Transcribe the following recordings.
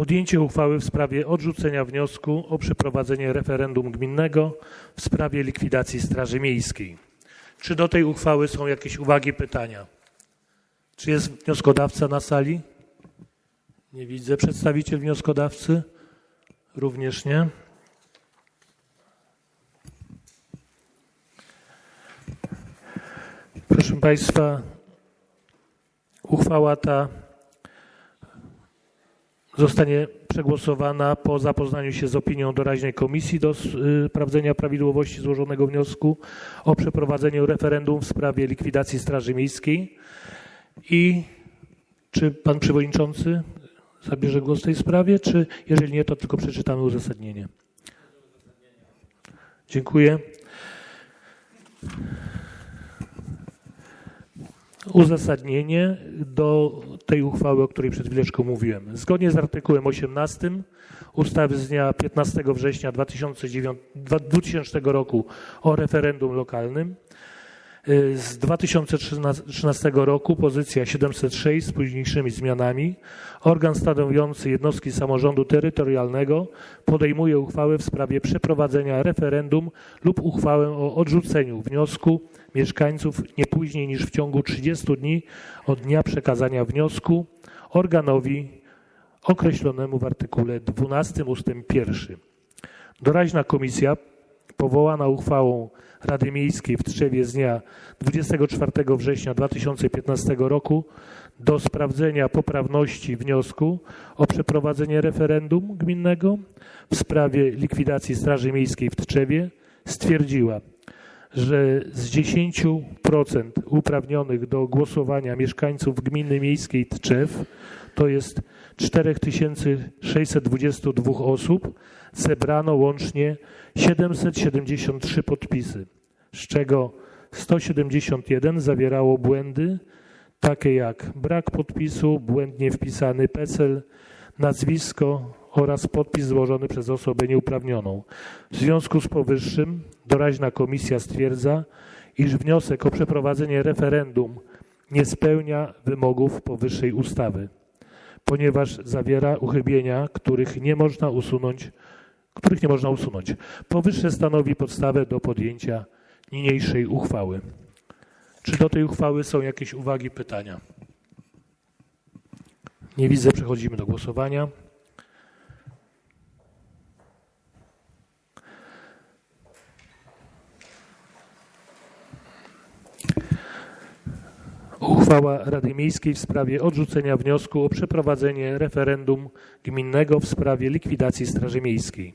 Podjęcie uchwały w sprawie odrzucenia wniosku o przeprowadzenie referendum gminnego w sprawie likwidacji Straży Miejskiej. Czy do tej uchwały są jakieś uwagi, pytania? Czy jest wnioskodawca na sali? Nie widzę. Przedstawiciel wnioskodawcy? Również nie. Proszę Państwa, uchwała ta zostanie przegłosowana po zapoznaniu się z opinią doraźnej komisji do y, sprawdzenia prawidłowości złożonego wniosku o przeprowadzenie referendum w sprawie likwidacji Straży Miejskiej. I czy pan przewodniczący zabierze głos w tej sprawie, czy jeżeli nie, to tylko przeczytamy uzasadnienie. Dziękuję. Uzasadnienie do tej uchwały, o której przed chwileczką mówiłem. Zgodnie z artykułem 18 ustawy z dnia 15 września 2009, 2000 roku o referendum lokalnym z 2013 roku pozycja 706 z późniejszymi zmianami organ stanowiący jednostki samorządu terytorialnego podejmuje uchwałę w sprawie przeprowadzenia referendum lub uchwałę o odrzuceniu wniosku mieszkańców nie później niż w ciągu 30 dni od dnia przekazania wniosku organowi określonemu w artykule 12 ust. 1. Doraźna komisja powołana uchwałą Rady Miejskiej w Trzewie z dnia 24 września 2015 roku do sprawdzenia poprawności wniosku o przeprowadzenie referendum gminnego w sprawie likwidacji Straży Miejskiej w Tczewie stwierdziła, że z 10% uprawnionych do głosowania mieszkańców gminy miejskiej Tczew, to jest 4622 osób, zebrano łącznie 773 podpisy, z czego 171 zawierało błędy, takie jak brak podpisu, błędnie wpisany PESEL, nazwisko oraz podpis złożony przez osobę nieuprawnioną. W związku z powyższym doraźna komisja stwierdza, iż wniosek o przeprowadzenie referendum nie spełnia wymogów powyższej ustawy, ponieważ zawiera uchybienia, których nie można usunąć, których nie można usunąć. Powyższe stanowi podstawę do podjęcia niniejszej uchwały. Czy do tej uchwały są jakieś uwagi, pytania? Nie widzę, przechodzimy do głosowania. Uchwała Rady Miejskiej w sprawie odrzucenia wniosku o przeprowadzenie referendum gminnego w sprawie likwidacji Straży Miejskiej.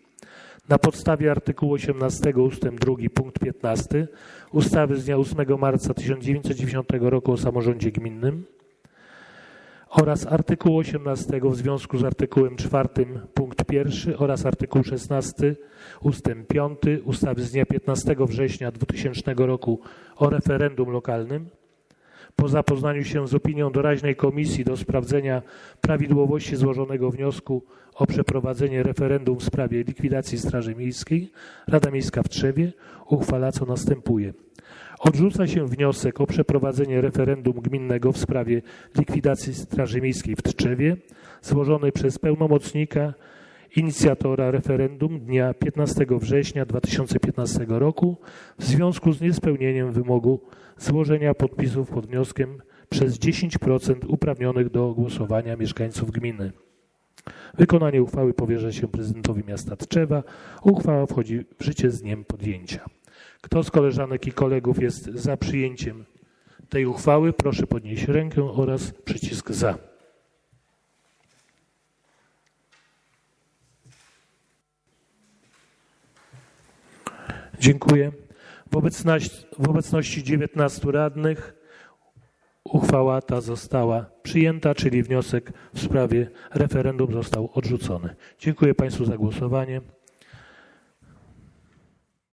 Na podstawie artykułu 18 ust. 2 punkt 15 ustawy z dnia 8 marca 1990 roku o samorządzie gminnym oraz artykułu 18 w związku z artykułem 4 punkt 1 oraz artykuł 16 ust. 5 ustawy z dnia 15 września 2000 roku o referendum lokalnym po zapoznaniu się z opinią doraźnej komisji do sprawdzenia prawidłowości złożonego wniosku o przeprowadzenie referendum w sprawie likwidacji Straży Miejskiej, Rada Miejska w Trzewie uchwala co następuje. Odrzuca się wniosek o przeprowadzenie referendum gminnego w sprawie likwidacji Straży Miejskiej w Tczewie, złożony przez pełnomocnika inicjatora referendum dnia 15 września 2015 roku w związku z niespełnieniem wymogu złożenia podpisów pod wnioskiem przez 10% uprawnionych do głosowania mieszkańców gminy. Wykonanie uchwały powierza się prezydentowi miasta Tczewa. Uchwała wchodzi w życie z dniem podjęcia. Kto z koleżanek i kolegów jest za przyjęciem tej uchwały, proszę podnieść rękę oraz przycisk za. Dziękuję. W obecności, w obecności 19 radnych uchwała ta została przyjęta, czyli wniosek w sprawie referendum został odrzucony. Dziękuję Państwu za głosowanie.